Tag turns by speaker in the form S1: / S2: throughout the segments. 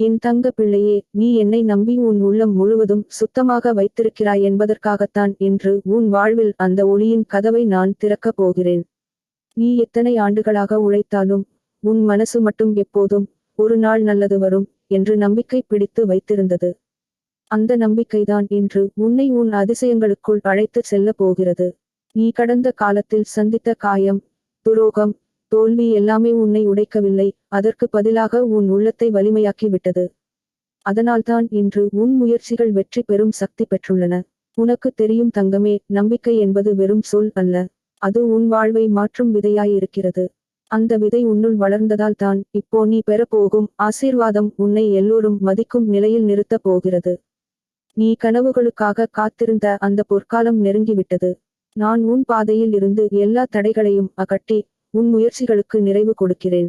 S1: என் தங்க பிள்ளையே நீ என்னை நம்பி உன் உள்ளம் முழுவதும் சுத்தமாக வைத்திருக்கிறாய் என்பதற்காகத்தான் என்று உன் வாழ்வில் அந்த ஒளியின் கதவை நான் திறக்கப் போகிறேன். நீ எத்தனை ஆண்டுகளாக உழைத்தாலும் உன் மனசு மட்டும் எப்போதும் ஒரு நாள் நல்லது வரும் என்று நம்பிக்கை பிடித்து வைத்திருந்தது. அந்த நம்பிக்கைதான் இன்று உன்னை உன் அதிசயங்களுக்குள் அழைத்து செல்லப் போகிறது. நீ கடந்த காலத்தில் சந்தித்த காயம் துரோகம் தோல்வி எல்லாமே உன்னை உடைக்கவில்லை. அதற்கு பதிலாக உன் உள்ளத்தை வலிமையாக்கி விட்டது அதனால்தான் இன்று உன் முயற்சிகள் வெற்றி பெறும் சக்தி பெற்றுள்ளன. உனக்கு தெரியும் தங்கமே நம்பிக்கை என்பது வெறும் சொல் அல்ல. அது உன் வாழ்வை மாற்றும் விதையாயிருக்கிறது. அந்த விதை உன்னுள் வளர்ந்ததால் தான் இப்போ நீ பெறப்போகும் ஆசீர்வாதம் உன்னை எல்லோரும் மதிக்கும் நிலையில் நிறுத்தப் போகிறது. நீ கனவுகளுக்காக காத்திருந்த அந்த பொற்காலம் நெருங்கிவிட்டது. நான் உன் பாதையில் இருந்து எல்லா தடைகளையும் அகட்டி உன் முயற்சிகளுக்கு நிறைவு கொடுக்கிறேன்.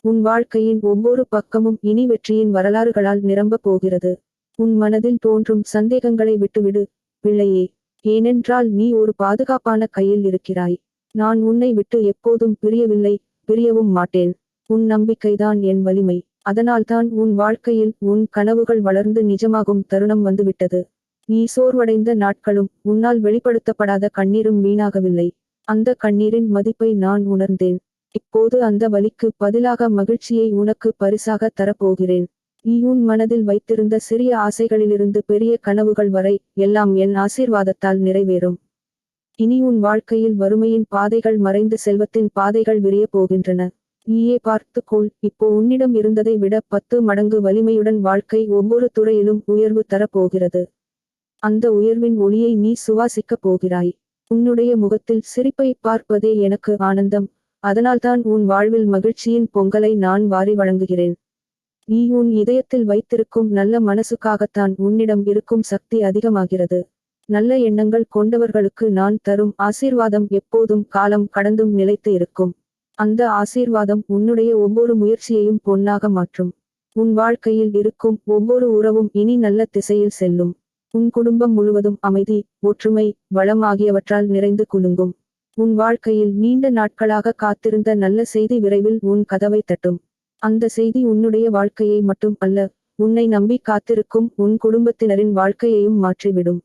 S1: உன் வாழ்க்கையின் ஒவ்வொரு பக்கமும் இனி வெற்றியின் வரலாறுகளால் நிரம்பப் போகிறது. உன் மனதில் தோன்றும் சந்தேகங்களை விட்டுவிடு பிள்ளையே. ஏனென்றால் நீ ஒரு பாதுகாப்பான கையில் இருக்கிறாய். நான் உன்னை விட்டு எப்போதும் பிரியவில்லை பிரியவும் மாட்டேன். உன் நம்பிக்கைதான் என் வலிமை. அதனால்தான் உன் வாழ்க்கையில் உன் கனவுகள் வளர்ந்து நிஜமாகும் தருணம் வந்துவிட்டது. நீ சோர்வடைந்த நாட்களும் உன்னால் வெளிப்படுத்தப்படாத கண்ணீரும் வீணாகவில்லை. அந்த கண்ணீரின் மதிப்பை நான் உணர்ந்தேன். இப்போது அந்த வலிக்கு பதிலாக மகிழ்ச்சியை உனக்கு பரிசாக தரப்போகிறேன். நீ உன் மனதில் வைத்திருந்த சிறிய ஆசைகளிலிருந்து பெரிய கனவுகள் வரை எல்லாம் என் ஆசீர்வாதத்தால் நிறைவேறும். இனி உன் வாழ்க்கையில் வறுமையின் பாதைகள் மறைந்து செல்வத்தின் பாதைகள் விரிய போகின்றன. நீயே பார்த்துக்கொள் இப்போ உன்னிடம் இருந்ததை விட பத்து மடங்கு வலிமையுடன் வாழ்க்கை ஒவ்வொரு துறையிலும் உயர்வு தரப்போகிறது. அந்த உயர்வின் ஒளியை நீ சுவாசிக்கப் போகிறாய். உன்னுடைய முகத்தில் சிரிப்பை பார்ப்பதே எனக்கு ஆனந்தம். அதனால்தான் உன் வாழ்வில் மகிழ்ச்சியின் பொங்கலை நான் வாரி வழங்குகிறேன். நீ உன் இதயத்தில் வைத்திருக்கும் நல்ல மனசுக்காகத்தான் உன்னிடம் இருக்கும் சக்தி அதிகமாகிறது. நல்ல எண்ணங்கள் கொண்டவர்களுக்கு நான் தரும் ஆசீர்வாதம் எப்போதும் காலம் கடந்தும் நிலைத்து இருக்கும். அந்த ஆசீர்வாதம் உன்னுடைய ஒவ்வொரு முயற்சியையும் பொன்னாக மாற்றும். உன் வாழ்க்கையில் இருக்கும் ஒவ்வொரு உறவும் இனி நல்ல திசையில் செல்லும். உன் குடும்பம் முழுவதும் அமைதி ஒற்றுமை வளம் ஆகியவற்றால் நிறைந்து குலுங்கும். உன் வாழ்க்கையில் நீண்ட நாட்களாக காத்திருந்த நல்ல செய்தி விரைவில் உன் கதவை தட்டும். அந்த செய்தி உன்னுடைய வாழ்க்கையை மட்டும் அல்ல உன்னை நம்பி காத்திருக்கும் உன் குடும்பத்தினரின் வாழ்க்கையையும் மாற்றிவிடும்.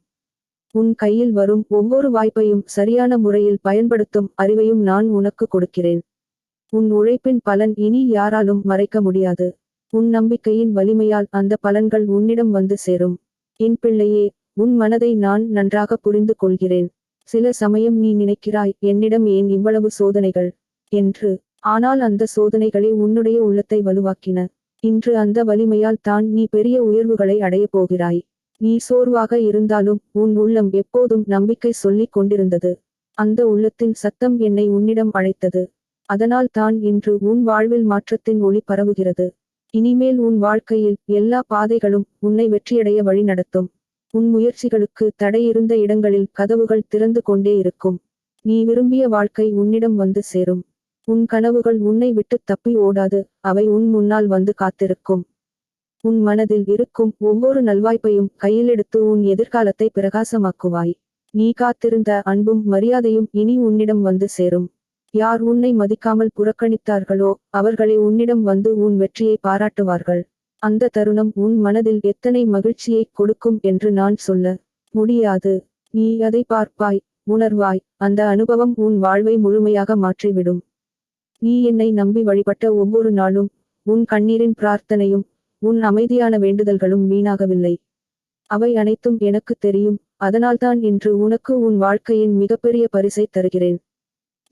S1: உன் கையில் வரும் ஒவ்வொரு வாய்ப்பையும் சரியான முறையில் பயன்படுத்தும் அறிவையும் நான் உனக்கு கொடுக்கிறேன். உன் உழைப்பின் பலன் இனி யாராலும் மறைக்க முடியாது. உன் நம்பிக்கையின் வலிமையால் அந்த பலன்கள் உன்னிடம் வந்து சேரும். என் பிள்ளையே உன் மனதை நான் நன்றாக புரிந்து கொள்கிறேன். சில சமயம் நீ நினைக்கிறாய் என்னிடம் ஏன் இவ்வளவு சோதனைகள்? என்று. ஆனால் அந்த சோதனைகளே உன்னுடைய உள்ளத்தை வலுவாக்கின. இன்று அந்த வலிமையால் தான் நீ பெரிய உயர்வுகளை அடையப் போகிறாய். நீ சோர்வாக இருந்தாலும் உன் உள்ளம் எப்போதும் நம்பிக்கை சொல்லிக் கொண்டிருந்தது. அந்த உள்ளத்தின் சத்தம் என்னை உன்னிடம் அழைத்தது. அதனால் தான் இன்று உன் வாழ்வில் மாற்றத்தின் ஒளி பரவுகிறது. இனிமேல் உன் வாழ்க்கையில் எல்லா பாதைகளும் உன்னை வெற்றியடைய வழி நடத்தும். உன் முயற்சிகளுக்கு தடை இருந்த இடங்களில் கதவுகள் திறந்து கொண்டே இருக்கும். நீ விரும்பிய வாழ்க்கை உன்னிடம் வந்து சேரும். உன் கனவுகள் உன்னை விட்டு தப்பி ஓடாது அவை உன் முன்னால் வந்து காத்திருக்கும். உன் மனதில் இருக்கும் ஒவ்வொரு நல்வாய்ப்பையும் கையிலெடுத்து உன் எதிர்காலத்தை பிரகாசமாக்குவாய். நீ காத்திருந்த அன்பும் மரியாதையும் இனி உன்னிடம் வந்து சேரும். யார் உன்னை மதிக்காமல் புறக்கணித்தார்களோ அவர்களை உன்னிடம் வந்து உன் வெற்றியை பாராட்டுவார்கள். அந்த தருணம் உன் மனதில் எத்தனை மகிழ்ச்சியைக் கொடுக்கும் என்று நான் சொல்ல முடியாது. நீ அதை பார்ப்பாய் உணர்வாய் அந்த அனுபவம் உன் வாழ்வை முழுமையாக மாற்றிவிடும். நீ என்னை நம்பி வழிபட்ட ஒவ்வொரு நாளும் உன் கண்ணீரின் பிரார்த்தனையும் உன் அமைதியான வேண்டுதல்களும் வீணாகவில்லை. அவை அனைத்தும் எனக்கு தெரியும் அதனால்தான் இன்று உனக்கு உன் வாழ்க்கையின் மிகப்பெரிய பரிசை தருகிறேன்.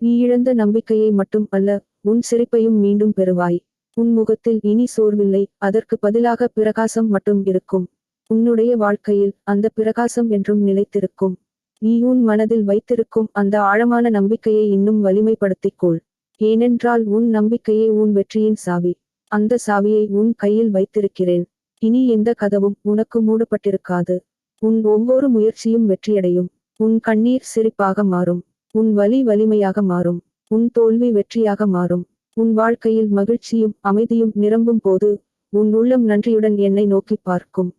S1: நீ இழந்த நம்பிக்கையை மட்டும் அல்ல உன் சிரிப்பையும் மீண்டும் பெறுவாய். உன் முகத்தில் இனி சோர்வில்லை அதற்கு பதிலாக பிரகாசம் மட்டும் இருக்கும். உன்னுடைய வாழ்க்கையில் அந்த பிரகாசம் என்றும் நிலைத்திருக்கும். நீ உன் மனதில் வைத்திருக்கும் அந்த ஆழமான நம்பிக்கையை இன்னும் வலிமைப்படுத்திக் கொள். ஏனென்றால் உன் நம்பிக்கையே உன் வெற்றியின் சாவி. அந்த சாவியை உன் கையில் வைத்திருக்கிறேன். இனி எந்த கதவும் உனக்கு மூடப்பட்டிருக்காது. உன் ஒவ்வொரு முயற்சியும் வெற்றியடையும். உன் கண்ணீர் சிரிப்பாக மாறும். உன் வலி வலிமையாக மாறும் உன் தோல்வி வெற்றியாக மாறும் உன் வாழ்க்கையில் மகிழ்ச்சியும் அமைதியும் நிரம்பும் போது உன் உள்ளம் நன்றியுடன் என்னை நோக்கி பார்க்கும்.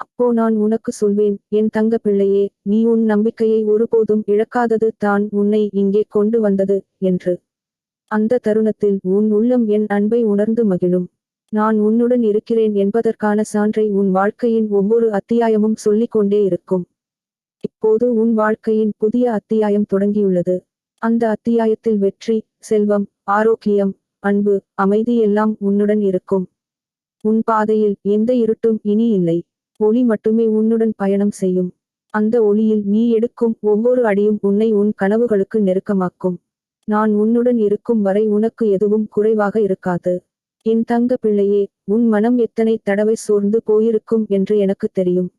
S1: அப்போ நான் உனக்கு சொல்வேன் என் தங்க பிள்ளையே நீ உன் நம்பிக்கையை ஒருபோதும் இழக்காதது தான் உன்னை இங்கே கொண்டு வந்தது என்று. அந்த தருணத்தில் உன் உள்ளம் என் அன்பை உணர்ந்து மகிழும். நான் உன்னுடன் இருக்கிறேன் என்பதற்கான சான்றை உன் வாழ்க்கையின் ஒவ்வொரு அத்தியாயமும் சொல்லிக்கொண்டே இருக்கும். இப்போது உன் வாழ்க்கையின் புதிய அத்தியாயம் தொடங்கியுள்ளது. அந்த அத்தியாயத்தில் வெற்றி செல்வம் ஆரோக்கியம் அன்பு அமைதி எல்லாம் உன்னுடன் இருக்கும். உன் பாதையில் எந்த இருட்டும் இனி இல்லை. ஒளி மட்டுமே உன்னுடன் பயணம் செய்யும். அந்த ஒளியில் நீ எடுக்கும் ஒவ்வொரு அடியும் உன்னை உன் கனவுகளுக்கு நெருக்கமாக்கும். நான் உன்னுடன் இருக்கும் வரை உனக்கு எதுவும் குறைவாக இருக்காது. என் தங்க பிள்ளையே உன் மனம் எத்தனை தடவை சோர்ந்து போயிருக்கும் என்று எனக்கு தெரியும்.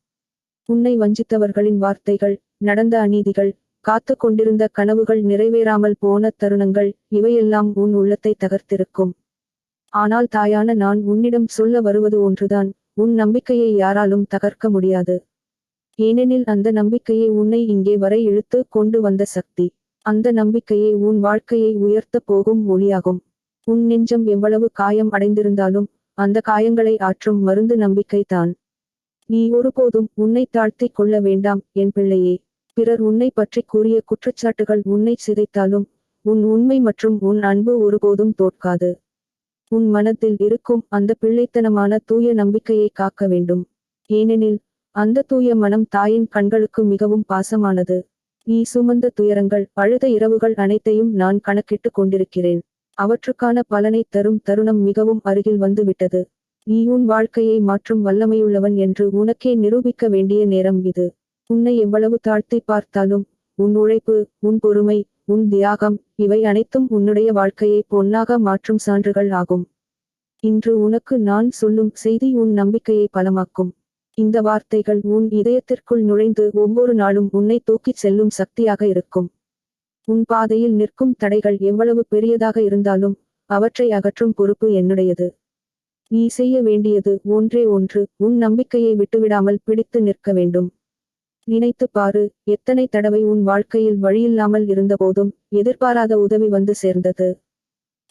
S1: உன்னை வஞ்சித்தவர்களின் வார்த்தைகள் நடந்த அநீதிகள் காத்து கொண்டிருந்த கனவுகள் நிறைவேறாமல் போன தருணங்கள் இவையெல்லாம் உன் உள்ளத்தை தகர்த்திருக்கும். ஆனால் தாயான நான் உன்னிடம் சொல்ல வருவது ஒன்றுதான் உன் நம்பிக்கையை யாராலும் தகர்க்க முடியாது. ஏனெனில் அந்த நம்பிக்கையை உன்னை இங்கே வரை இழுத்து கொண்டு வந்த சக்தி அந்த நம்பிக்கையை உன் வாழ்க்கையை உயர்த்தப் போகும் ஒளியாகும். உன் நெஞ்சம் எவ்வளவு காயம் அடைந்திருந்தாலும் அந்த காயங்களை ஆற்றும் மருந்து நம்பிக்கைதான். நீ ஒருபோதும் உன்னை தாழ்த்திக் கொள்ள வேண்டாம் என் பிள்ளையே. பிறர் உன்னை பற்றி கூறிய குற்றச்சாட்டுகள் உன்னை சிதைத்தாலும் உன் உண்மை மற்றும் உன் அன்பு ஒருபோதும் தோற்காது. உன் மனத்தில் இருக்கும் அந்த பிள்ளைத்தனமான தூய நம்பிக்கையை காக்க வேண்டும். ஏனெனில் அந்த தூய மனம் தாயின் கண்களுக்கு மிகவும் பாசமானது. நீ சுமந்த துயரங்கள் அழுத இரவுகள் அனைத்தையும் நான் கணக்கிட்டுக் கொண்டிருக்கிறேன். அவற்றுக்கான பலனை தரும் தருணம் மிகவும் அருகில் வந்து விட்டது நீ உன் வாழ்க்கையை மாற்றும் வல்லமையுள்ளவன் என்று உனக்கே நிரூபிக்க வேண்டிய நேரம் இது. உன்னை எவ்வளவு தாழ்த்தி பார்த்தாலும் உன் உழைப்பு உன் பொறுமை உன் தியாகம் இவை அனைத்தும் உன்னுடைய வாழ்க்கையை பொன்னாக மாற்றும் சான்றுகள் ஆகும். இன்று உனக்கு நான் சொல்லும் செய்தி உன் நம்பிக்கையை பலமாக்கும். இந்த வார்த்தைகள் உன் இதயத்திற்குள் நுழைந்து ஒவ்வொரு நாளும் உன்னை தூக்கிச் செல்லும் சக்தியாக இருக்கும். உன் பாதையில் நிற்கும் தடைகள் எவ்வளவு பெரியதாக இருந்தாலும் அவற்றை அகற்றும் பொறுப்பு என்னுடையது. நீ செய்ய வேண்டியது ஒன்றே ஒன்று. உன் நம்பிக்கையை விட்டுவிடாமல் பிடித்து நிற்க வேண்டும். நினைத்து பாரு எத்தனை தடவை உன் வாழ்க்கையில் வழியில்லாமல் இருந்தபோதும் எதிர்பாராத உதவி வந்து சேர்ந்தது.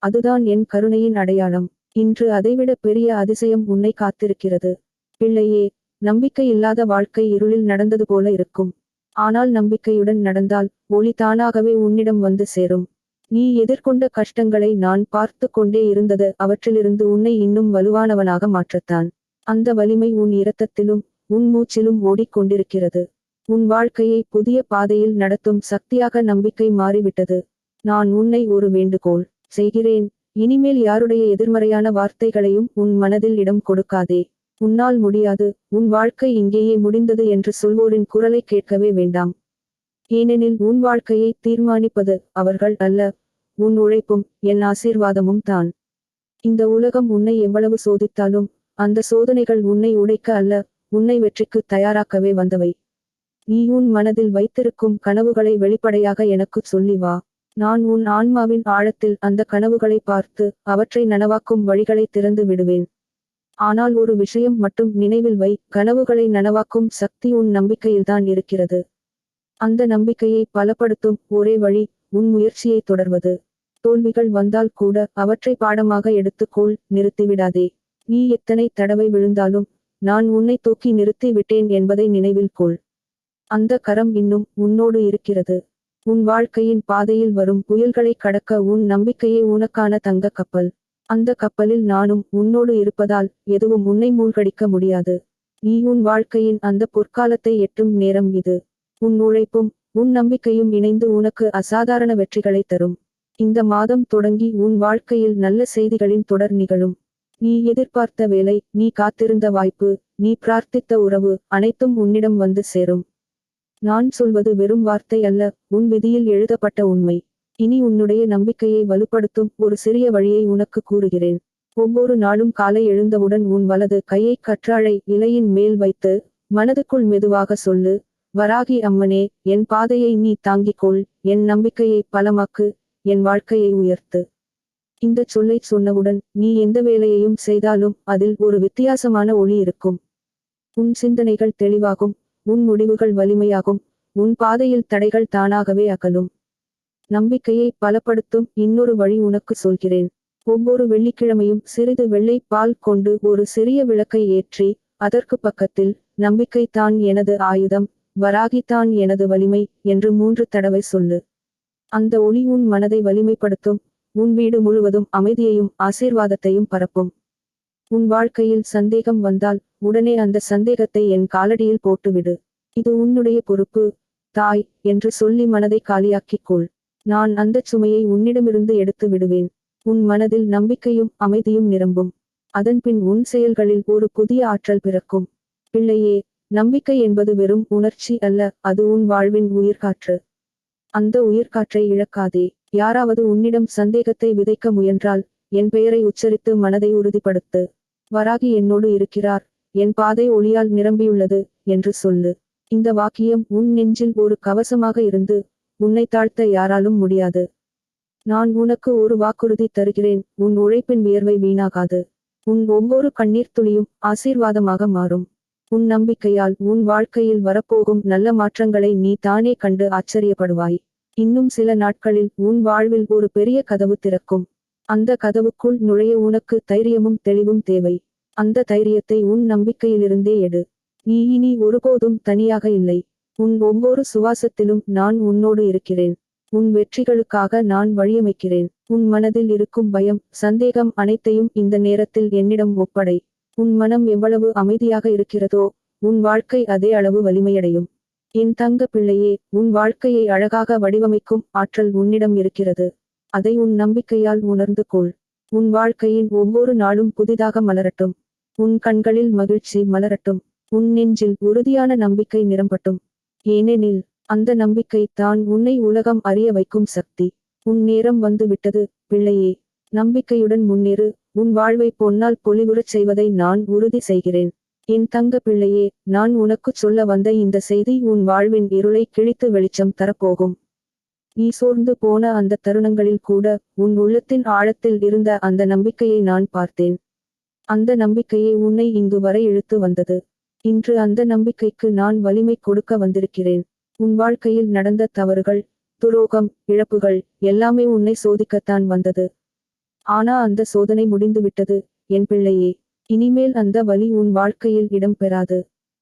S1: அதுதான் என் கருணையின் அடையாளம். இன்று அதைவிட பெரிய அதிசயம் உன்னை காத்திருக்கிறது. பிள்ளையே நம்பிக்கை இல்லாத வாழ்க்கை இருளில் நடந்தது போல இருக்கும். ஆனால் நம்பிக்கையுடன் நடந்தால் ஒளி தானாகவே உன்னிடம் வந்து சேரும். நீ எதிர்கொண்ட கஷ்டங்களை நான் பார்த்து கொண்டே இருந்தது அவற்றிலிருந்து உன்னை இன்னும் வலுவானவனாக மாற்றத்தான். அந்த வலிமை உன் இரத்தத்திலும் உன் மூச்சிலும் ஓடிக்கொண்டிருக்கிறது. உன் வாழ்க்கையை புதிய பாதையில் நடத்தும் சக்தியாக நம்பிக்கை மாறிவிட்டது. நான் உன்னை ஒரு வேண்டுகோள் செய்கிறேன் இனிமேல் யாருடைய எதிர்மறையான வார்த்தைகளையும் உன் மனதில் இடம் கொடுக்காதே. உன்னால் முடியாது உன் வாழ்க்கை இங்கேயே முடிந்தது என்று சொல்வோரின் குரலை கேட்கவே வேண்டாம். ஏனெனில் உன் வாழ்க்கையை தீர்மானிப்பது அவர்கள் அல்ல உன் உழைப்பும் என் ஆசீர்வாதமும் தான். இந்த உலகம் உன்னை எவ்வளவு சோதித்தாலும் அந்த சோதனைகள் உன்னை உடைக்க அல்ல உன்னை வெற்றிக்கு தயாராக்கவே வந்தவை. நீ உன் மனதில் வைத்திருக்கும் கனவுகளை வெளிப்படையாக எனக்கு சொல்லி வா. நான் உன் ஆன்மாவின் ஆழத்தில் அந்த கனவுகளை பார்த்து அவற்றை நனவாக்கும் வழிகளை திறந்து விடுவேன். ஆனால் ஒரு விஷயம் மட்டும் நினைவில் வை கனவுகளை நனவாக்கும் சக்தி உன் நம்பிக்கையில்தான் இருக்கிறது. அந்த நம்பிக்கையை பலப்படுத்தும் ஒரே வழி உன் முயற்சியை தொடர்வது. தோல்விகள் வந்தால் கூட அவற்றை பாடமாக எடுத்துக்கொள் நிறுத்திவிடாதே. நீ எத்தனை தடவை விழுந்தாலும் நான் உன்னை தூக்கி நிறுத்தி விட்டேன் என்பதை நினைவில் கொள். அந்த கரம் இன்னும் உன்னோடு இருக்கிறது. உன் வாழ்க்கையின் பாதையில் வரும் புயல்களை கடக்க உன் நம்பிக்கையே உனக்கான தங்க கப்பல். அந்த கப்பலில் நானும் உன்னோடு இருப்பதால் எதுவும் உன்னை மூழ்கடிக்க முடியாது. நீ உன் வாழ்க்கையின் அந்த பொற்காலத்தை எட்டும் நேரம் இது. உன் உழைப்பும் உன் நம்பிக்கையும் இணைந்து உனக்கு அசாதாரண வெற்றிகளை தரும். இந்த மாதம் தொடங்கி உன் வாழ்க்கையில் நல்ல செய்திகளின் தொடர் நிகழும். நீ எதிர்பார்த்த வேலை நீ காத்திருந்த வாய்ப்பு நீ பிரார்த்தித்த உறவு அனைத்தும் உன்னிடம் வந்து சேரும். நான் சொல்வது வெறும் வார்த்தை அல்ல உன் விதியில் எழுதப்பட்ட உண்மை. இனி உன்னுடைய நம்பிக்கையை வலுப்படுத்தும் ஒரு சிறிய வழியை உனக்கு கூறுகிறேன். ஒவ்வொரு நாளும் காலை எழுந்தவுடன் உன் வலது கையை கற்றாழை இலையின் மேல் வைத்து மனதுக்குள் மெதுவாக சொல்லு வராகி அம்மனே என் பாதையை நீ தாங்கிக் கொள் என் நம்பிக்கையை பலமாக்கு என் வாழ்க்கையை உயர்த்து. இந்த சொல்லை சொன்னவுடன் நீ எந்த வேலையையும் செய்தாலும் அதில் ஒரு வித்தியாசமான ஒளி இருக்கும். உன் சிந்தனைகள் தெளிவாகும் உன் முடிவுகள் வலிமையாகும் உன் பாதையில் தடைகள் தானாகவே அகலும். நம்பிக்கையை பலப்படுத்தும் இன்னொரு வழி உனக்கு சொல்கிறேன். ஒவ்வொரு வெள்ளிக்கிழமையும் சிறிது வெள்ளை பால் கொண்டு ஒரு சிறிய விளக்கை ஏற்றி அதற்கு பக்கத்தில் நம்பிக்கை தான் எனது ஆயுதம் வராகி தான் எனது வலிமை என்று மூன்று தடவை சொல்லு. அந்த ஒளி உன் மனதை வலிமைப்படுத்தும் உன் வீடு முழுவதும் அமைதியையும் ஆசீர்வாதத்தையும் பரப்பும். உன் வாழ்க்கையில் சந்தேகம் வந்தால் உடனே அந்த சந்தேகத்தை என் காலடியில் போட்டுவிடு. இது உன்னுடைய பொறுப்பு தாய் என்று சொல்லி மனதை காலியாக்கிக் கொள். நான் அந்தச் சுமையை உன்னிடமிருந்து எடுத்து விடுவேன். உன் மனதில் நம்பிக்கையும் அமைதியும் நிரம்பும். அதன்பின் உன் செயல்களில் ஒரு புதிய ஆற்றல் பிறக்கும். பிள்ளையே நம்பிக்கை என்பது வெறும் உணர்ச்சி அல்ல அது உன் வாழ்வின் உயிர்காற்று அந்த உயிர்காற்றை இழக்காதே. யாராவது உன்னிடம் சந்தேகத்தை விதைக்க முயன்றால் என் பெயரை உச்சரித்து மனதை உறுதிப்படுத்து. வராகி என்னோடு இருக்கிறார் என் பாதை ஒளியால் நிரம்பியுள்ளது என்று சொல்லு. இந்த வாக்கியம் உன் நெஞ்சில் ஒரு கவசமாக இருந்து உன்னை தாழ்த்த யாராலும் முடியாது. நான் உனக்கு ஒரு வாக்குறுதி தருகிறேன் உன் உழைப்பின் வியர்வை வீணாகாது. உன் ஒவ்வொரு கண்ணீர் துளியும் ஆசீர்வாதமாக மாறும். உன் நம்பிக்கையால் உன் வாழ்க்கையில் வரப்போகும் நல்ல மாற்றங்களை நீ தானே கண்டு ஆச்சரியப்படுவாய். இன்னும் சில நாட்களில் உன் வாழ்வில் ஒரு பெரிய கதவு திறக்கும். அந்த கதவுக்குள் நுழைய உனக்கு தைரியமும் தெளிவும் தேவை. அந்த தைரியத்தை உன் நம்பிக்கையிலிருந்தே எடு. நீ இனி ஒருபோதும் தனியாக இல்லை. உன் ஒவ்வொரு சுவாசத்திலும் நான் உன்னோடு இருக்கிறேன். உன் வெற்றிகளுக்காக நான் வழியமைக்கிறேன். உன் மனதில் இருக்கும் பயம் சந்தேகம் அனைத்தையும் இந்த நேரத்தில் என்னிடம் ஒப்படை. உன் மனம் எவ்வளவு அமைதியாக இருக்கிறதோ உன் வாழ்க்கை அதே அளவு வலிமையடையும். என் தங்க பிள்ளையே உன் வாழ்க்கையை அழகாக வடிவமைக்கும் ஆற்றல் உன்னிடம் இருக்கிறது. அதை உன் நம்பிக்கையால் உணர்ந்து கொள். உன் வாழ்க்கையின் ஒவ்வொரு நாளும் புதிதாக மலரட்டும். உன் கண்களில் மகிழ்ச்சி மலரட்டும். உன் நெஞ்சில் உறுதியான நம்பிக்கை நிரம்பட்டும். ஏனெனில் அந்த நம்பிக்கை தான் உன்னை உலகம் அறிய வைக்கும் சக்தி. உன் நேரம் வந்து விட்டது பிள்ளையே. நம்பிக்கையுடன் முன்னேறு. உன் வாழ்வை பொன்னால் பொலிவுறச் செய்வதை நான் உறுதி செய்கிறேன். என் தங்க பிள்ளையே நான் உனக்குச் சொல்ல வந்த இந்த செய்தி உன் வாழ்வின் இருளை கிழித்து வெளிச்சம் தரப்போகும். நீ சோர்ந்து போன அந்த தருணங்களில் கூட உன் உள்ளத்தின் ஆழத்தில் இருந்த அந்த நம்பிக்கையை நான் பார்த்தேன். அந்த நம்பிக்கையே உன்னை இங்கு வரை இழுத்து வந்தது. இன்று அந்த நம்பிக்கைக்கு நான் வலிமை கொடுக்க வந்திருக்கிறேன். உன் வாழ்க்கையில் நடந்த தவறுகள் துரோகம் இழப்புகள் எல்லாமே உன்னை சோதிக்கத்தான் வந்தது. ஆனா அந்த சோதனை முடிந்துவிட்டது என் பிள்ளையே இனிமேல் அந்த வலி உன் வாழ்க்கையில் இடம் பெறாது.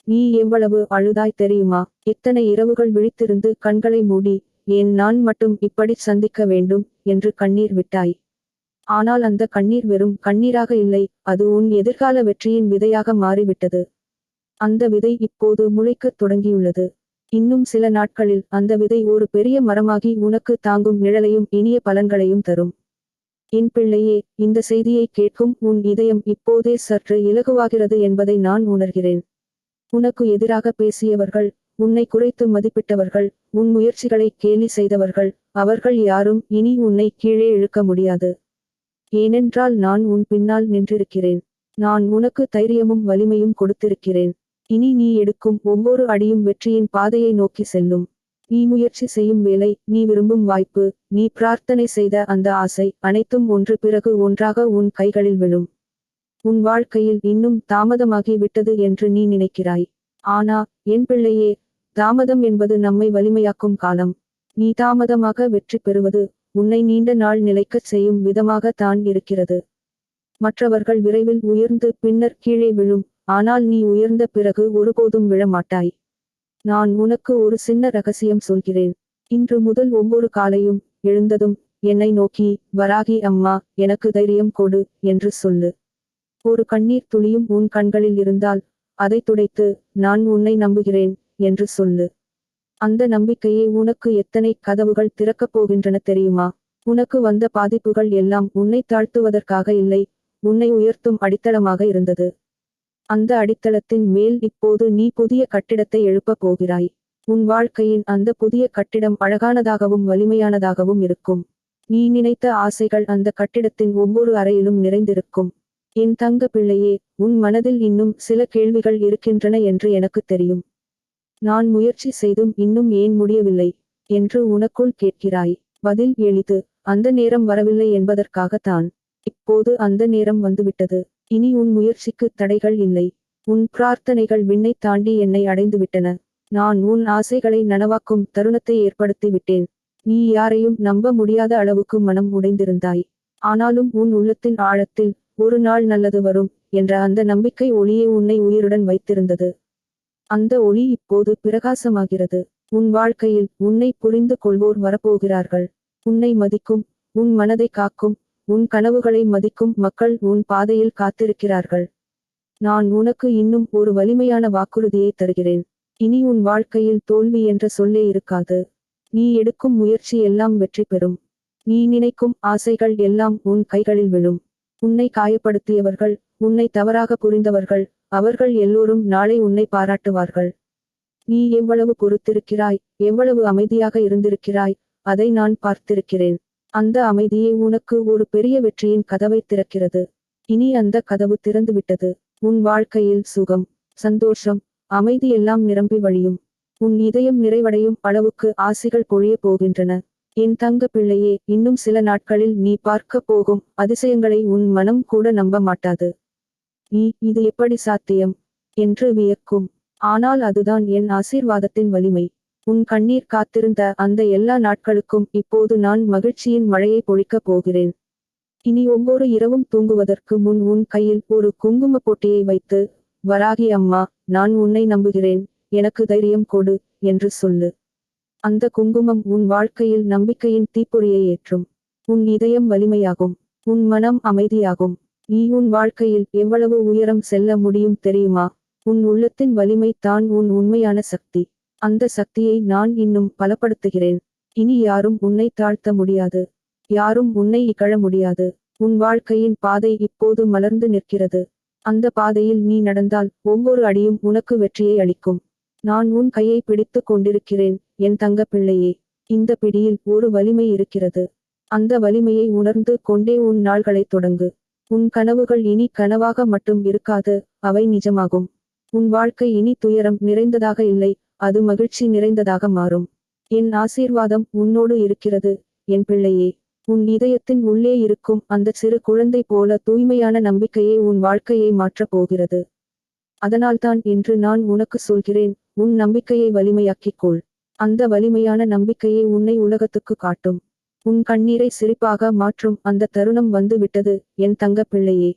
S1: நீ எவ்வளவு அழுதாய் தெரியுமா? எத்தனை இரவுகள் விழித்திருந்து கண்களை மூடி ஏன் நான் மட்டும் இப்படி சந்திக்க வேண்டும் என்று கண்ணீர் விட்டாய். ஆனால் அந்த கண்ணீர் வெறும் கண்ணீராக இல்லை அது உன் எதிர்கால வெற்றியின் விதையாக மாறிவிட்டது. அந்த விதை இப்போது முளைக்கத் தொடங்கியுள்ளது. இன்னும் சில நாட்களில் அந்த விதை ஒரு பெரிய மரமாகி உனக்கு தாங்கும் நிழலையும் இனிய பலன்களையும் தரும். என் பிள்ளையே இந்த செய்தியை கேட்கும் உன் இதயம் இப்போதே சற்று இலகுவாகிறது என்பதை நான் உணர்கிறேன். உனக்கு எதிராக பேசியவர்கள் உன்னை குறைத்து மதிப்பிட்டவர்கள் உன் முயற்சிகளை கேலி செய்தவர்கள் அவர்கள் யாரும் இனி உன்னை கீழே இழுக்க முடியாது. ஏனென்றால் நான் உன் பின்னால் நின்றிருக்கிறேன். நான் உனக்கு தைரியமும் வலிமையும் கொடுத்திருக்கிறேன். இனி நீ எடுக்கும் ஒவ்வொரு அடியும் வெற்றியின் பாதையை நோக்கி செல்லும். நீ முயற்சி செய்யும் வேலை நீ விரும்பும் வாய்ப்பு நீ பிரார்த்தனை செய்த அந்த ஆசை அனைத்தும் ஒன்று பிறகு ஒன்றாக உன் கைகளில் விழும். உன் வாழ்க்கையில் இன்னும் தாமதமாகி விட்டது என்று நீ நினைக்கிறாய். ஆனா என் பிள்ளையே தாமதம் என்பது நம்மை வலிமையாக்கும் காலம். நீ தாமதமாக வெற்றி பெறுவது உன்னை நீண்ட நாள் நிலைக்கச் செய்யும் விதமாக தான் இருக்கிறது. மற்றவர்கள் விரைவில் உயர்ந்து பின்னர் கீழே விழும் ஆனால் நீ உயர்ந்த பிறகு ஒருபோதும் விழமாட்டாய். நான் உனக்கு ஒரு சின்ன ரகசியம் சொல்கிறேன். இன்று முதல் ஒவ்வொரு காலையும் எழுந்ததும் என்னை நோக்கி வராகி அம்மா எனக்கு தைரியம் கொடு என்று சொல்லு. ஒரு கண்ணீர் துளியும் உன் கண்களில் இருந்தால் அதை துடைத்து நான் உன்னை நம்புகிறேன் என்று சொல்லு. அந்த நம்பிக்கையே உனக்கு எத்தனை கதவுகள் திறக்கப் போகின்றன தெரியுமா? உனக்கு வந்த பாதிப்புகள் எல்லாம் உன்னை தாழ்த்துவதற்காக இல்லை உன்னை உயர்த்தும் அடித்தளமாக இருந்தது. அந்த அடித்தளத்தின் மேல் இப்போது நீ புதிய கட்டிடத்தை எழுப்பப் போகிறாய். உன் வாழ்க்கையின் அந்த புதிய கட்டிடம் அழகானதாகவும் வலிமையானதாகவும் இருக்கும். நீ நினைத்த ஆசைகள் அந்த கட்டிடத்தின் ஒவ்வொரு அறையிலும் நிறைந்திருக்கும். என் தங்க பிள்ளையே உன் மனதில் இன்னும் சில கேள்விகள் இருக்கின்றன என்று எனக்கு தெரியும். நான் முயற்சி செய்தும் இன்னும் ஏன் முடியவில்லை? என்று உனக்குள் கேட்கிறாய். பதில் எளிது. அந்த நேரம் வரவில்லை என்பதற்காகத்தான். இப்போது அந்த நேரம் வந்துவிட்டது. இனி உன் முயற்சிக்கு தடைகள் இல்லை. உன் பிரார்த்தனைகள் விண்ணை தாண்டி என்னை அடைந்துவிட்டன. நான் உன் ஆசைகளை நனவாக்கும் தருணத்தை ஏற்படுத்தி விட்டேன் நீ யாரையும் நம்ப முடியாத அளவுக்கு மனம் உடைந்திருந்தாய். ஆனாலும் உன் உள்ளத்தின் ஆழத்தில் ஒரு நாள் நல்லது வரும் என்ற அந்த நம்பிக்கை ஒளியே உன்னை உயிருடன் வைத்திருந்தது. அந்த ஒளி இப்போது பிரகாசமாகிறது. உன் வாழ்க்கையில் உன்னை புரிந்து கொள்வோர் வரப்போகிறார்கள். உன்னை மதிக்கும் உன் மனதை காக்கும் உன் கனவுகளை மதிக்கும் மக்கள் உன் பாதையில் காத்திருக்கிறார்கள். நான் உனக்கு இன்னும் ஒரு வலிமையான வாக்குறுதியை தருகிறேன். இனி உன் வாழ்க்கையில் தோல்வி என்ற சொல்லே இருக்காது. நீ எடுக்கும் முயற்சி எல்லாம் வெற்றி பெறும். நீ நினைக்கும் ஆசைகள் எல்லாம் உன் கைகளில் விழும். உன்னை காயப்படுத்தியவர்கள் உன்னை தவறாக புரிந்தவர்கள் அவர்கள் எல்லோரும் நாளை உன்னை பாராட்டுவார்கள். நீ எவ்வளவு பொறுத்திருக்கிறாய் எவ்வளவு அமைதியாக இருந்திருக்கிறாய் அதை நான் பார்த்திருக்கிறேன். அந்த அமைதியே உனக்கு ஒரு பெரிய வெற்றியின் கதவை திறக்கிறது. இனி அந்த கதவு திறந்துவிட்டது. உன் வாழ்க்கையில் சுகம் சந்தோஷம் அமைதி எல்லாம் நிரம்பி வழியும். உன் இதயம் நிறைவடையும் அளவுக்கு ஆசிகள் பொழிய போகின்றன. என் தங்க பிள்ளையே இன்னும் சில நாட்களில் நீ பார்க்க போகும் அதிசயங்களை உன் மனம் கூட நம்ப மாட்டாது. நீ இது எப்படி சாத்தியம்? என்று வியக்கும். ஆனால் அதுதான் என் ஆசீர்வாதத்தின் வலிமை. உன் கண்ணீர் காத்திருந்த அந்த எல்லா நாட்களுக்கும் இப்போது நான் மகிழ்ச்சியின் மழையை பொழிக்கப் போகிறேன். இனி ஒவ்வொரு இரவும் தூங்குவதற்கு முன் உன் கையில் ஒரு குங்கும பொட்டியை வைத்து வராகி அம்மா நான் உன்னை நம்புகிறேன் எனக்கு தைரியம் கொடு என்று சொல்லு. அந்த குங்குமம் உன் வாழ்க்கையில் நம்பிக்கையின் தீப்பொறியை ஏற்றும். உன் இதயம் வலிமையாகும். உன் மனம் அமைதியாகும். நீ உன் வாழ்க்கையில் எவ்வளவு உயரம் செல்ல முடியும் தெரியுமா? உன் உள்ளத்தின் வலிமை தான் உன் உண்மையான சக்தி. அந்த சக்தியை நான் இன்னும் பலப்படுத்துகிறேன். இனி யாரும் உன்னை தாழ்த்த முடியாது. யாரும் உன்னை இகழ முடியாது. உன் வாழ்க்கையின் பாதை இப்போது மலர்ந்து நிற்கிறது. அந்த பாதையில் நீ நடந்தால் ஒவ்வொரு அடியும் உனக்கு வெற்றியை அளிக்கும். நான் உன் கையை பிடித்துக் கொண்டிருக்கிறேன் என் தங்க பிள்ளையே. இந்த பிடியில் ஒரு வலிமை இருக்கிறது. அந்த வலிமையை உணர்ந்து கொண்டே உன் நாள்களை தொடங்கு. உன் கனவுகள் இனி கனவாக மட்டும் இருக்காது அவை நிஜமாகும். உன் வாழ்க்கை இனி துயரம் நிறைந்ததாக இல்லை அது மகிழ்ச்சி நிறைந்ததாக மாறும். என் ஆசீர்வாதம் உன்னோடு இருக்கிறது என் பிள்ளையே. உன் இதயத்தின் உள்ளே இருக்கும் அந்த சிறு குழந்தை போல தூய்மையான நம்பிக்கையே உன் வாழ்க்கையை மாற்றப் போகிறது. அதனால்தான் இன்று நான் உனக்கு சொல்கிறேன் உன் நம்பிக்கையை வலிமையாக்கிக் கொள். அந்த வலிமையான நம்பிக்கையை உன்னை உலகத்துக்கு காட்டும். உன் கண்ணீரை சிரிப்பாக மாற்றும் அந்த தருணம் வந்து விட்டது என் தங்க பிள்ளையே.